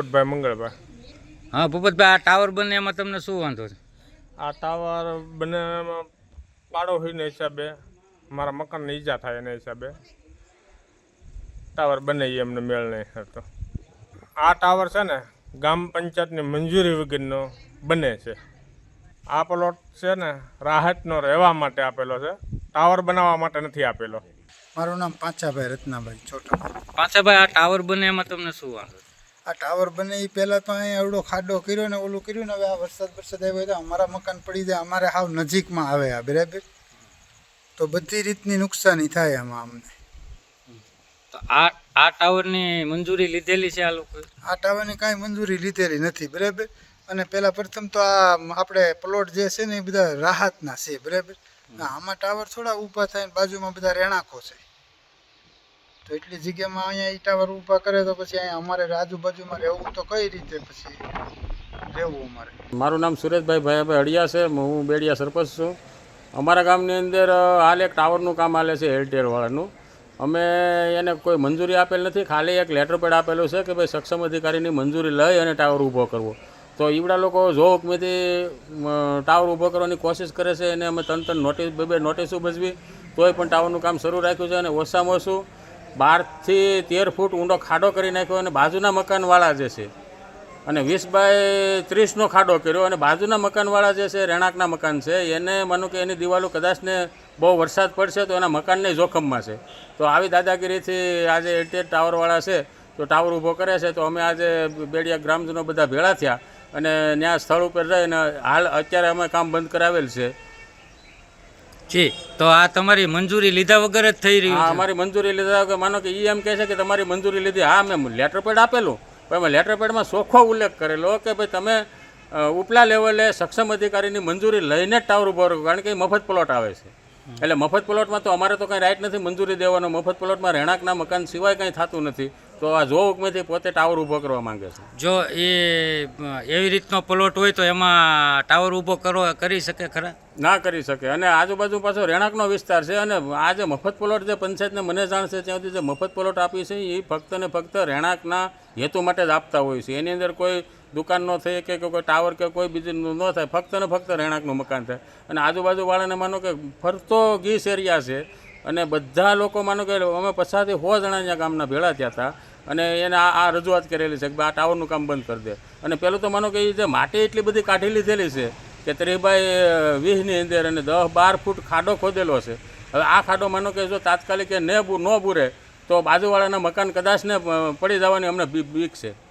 ભૂપતભાઈ મંગળભાઈ. હા પોપટભાઈ આ ટાવર બને એમાં તમને શું વાંધો છે? આ ટાવર બને પાડોશીના હિસાબે મારા મકાનને ઈજા થાય એના હિસાબે. ટાવર બને એમને મેળ નહીં હતો આ ટાવર છે ને ગામ પંચાયતની મંજૂરી વગરનો બને છે. આ પ્લોટ છે ને રાહતનો રહેવા માટે આપેલો છે. ટાવર બનાવવા માટે નથી આપેલો. મારું નામ પાંચાભાઈ રત્નાભાઈ છોટા પાંચાભાઈ આ ટાવર બને એમાં તમને શું વાંધો છે? આ ટાવર બને એ પહેલાં તો અહીંયા એવડો ખાડો કર્યો ને ઓલું કર્યું ને હવે આ વરસાદ વરસાદ આવ્યો તો અમારા મકાન પડી જાય અમારે હાવ નજીકમાં આવે આ બરાબર? તો બધી રીતની નુકસાની થાય આમાં અમને. તો આ આ ટાવરની મંજૂરી લીધેલી છે આ લોકો? આ ટાવરની કાંઈ મંજૂરી લીધેલી નથી બરાબર? અને પહેલાં પ્રથમ તો આ આપણે પ્લોટ જે છે ને એ બધા રાહતના છે બરાબર? આમાં ટાવર થોડા ઊભા થાય ને બાજુમાં બધા રહેણાંકો છે. તો એટલી જગ્યામાં અહીંયા ઈટાવર ટાવર ઊભા કરે તો પછી અહીંયા અમારે આજુબાજુમાં રહેવું તો કઈ રીતે પછી રહેવું અમારે? મારું નામ સુરેશભાઈ ભાઈભાઈ અડિયા છે. હું બેડિયા સરપંચ છું. અમારા ગામની અંદર હાલ એક ટાવરનું કામ હાલે છે એરટેલવાળાનું અમે એને કોઈ મંજૂરી આપેલ નથી. ખાલી એક લેટર પેડ આપેલું છે કે ભાઈ સક્ષમ અધિકારીની મંજૂરી લઈ અને ટાવર ઊભો કરવો. તો ઈવડા લોકો જો હુકમેથી ટાવર ઊભો કરવાની કોશિશ કરે છે એને અમે તંત્ર નોટિસ, બે બે નોટિસો ભજવી, તોય પણ ટાવરનું કામ શરૂ રાખ્યું છે અને ઓછામાં ઓછું બારથી તેર ફૂટ ઊંડો ખાડો કરી નાખ્યો અને બાજુના મકાનવાળા જે છે, અને વીસ બાય ત્રીસનો ખાડો કર્યો અને બાજુના મકાનવાળા જે છે રહેણાંકના મકાન છે, એને માનો કે એની દિવાલો કદાચને બહુ વરસાદ પડશે તો એના મકાનને જોખમમાં છે. તો આવી દાદાગીરીથી આજે એટીએટ ટાવરવાળા છે, તો ટાવર ઊભો કરે છે, તો અમે આજે બેડિયા ગ્રામજનો બધા ભેળા થયા અને ત્યાં સ્થળ ઉપર રહીને હાલ અત્યારે અમે કામ બંધ કરાવેલ છે. જી તો આ તમારી મંજૂરી લીધા વગર જ થઈ હા રહ્યું છે. અમારી મંજૂરી લીધા વગર માનો કે એ એમ કહે છે કે તમારી મંજૂરી લીધી. હા મેં લેટર પેડ આપેલું. પણ એમાં લેટર પેડમાં ચોખ્ખો ઉલ્લેખ કરેલો કે ભાઈ તમે ઉપલા લેવલે સક્ષમ અધિકારીની મંજૂરી લઈને જ ટાવર ઊભો રાખો કારણ કે એ મફત પ્લોટ આવે છે. એટલે મફત પ્લોટમાં તો અમારે તો કંઈ રાઈટ નથી મંજૂરી દેવાનો. મફત પ્લોટમાં રહેણાંકના મકાન સિવાય કંઈ થતું નથી. તો આ જો હુકમેથી પોતે ટાવર ઊભો કરવા માંગે છે. જો એ એવી રીતનો પ્લોટ હોય તો એમાં ટાવર ઊભો કરો કરી શકે ખરા? ના કરી શકે. અને આજુબાજુ પાછો રહેણાંકનો વિસ્તાર છે અને આ જે મફત પ્લોટ જે પંચાયતને મને જાણ છે ત્યાં સુધી જે મફત પ્લોટ આપી છે એ ફક્ત ને ફક્ત રહેણાંકના હેતુ માટે જ આપતા હોય છે. એની અંદર કોઈ દુકાન ન થઈ કે કોઈ ટાવર કે કોઈ બીજું ન થાય. ફક્ત ને ફક્ત રહેણાંકનું મકાન થાય. અને આજુબાજુવાળાને માનો કે ફરતો ગીસ એરિયા છે. અને બધા લોકો માનો કે અમે પછાથી સો જણા અહીંયા ગામના ભેળા થયા હતા. અને એને આ આ રજૂઆત કરેલી છે કે આ ટાવરનું કામ બંધ કરી દે. અને પહેલું તો માનો કે એ જે માટી એટલી બધી કાઢી લીધેલી છે કે ત્રીભાઈ વીસની અંદર અને દસ બાર ફૂટ ખાડો ખોદેલો છે. હવે આ ખાડો માનો કે જો તાત્કાલિક ન બુ- ન બુરે, તો બાજુવાળાના મકાન કદાચ ને પડી જવાની અમને બીક છે.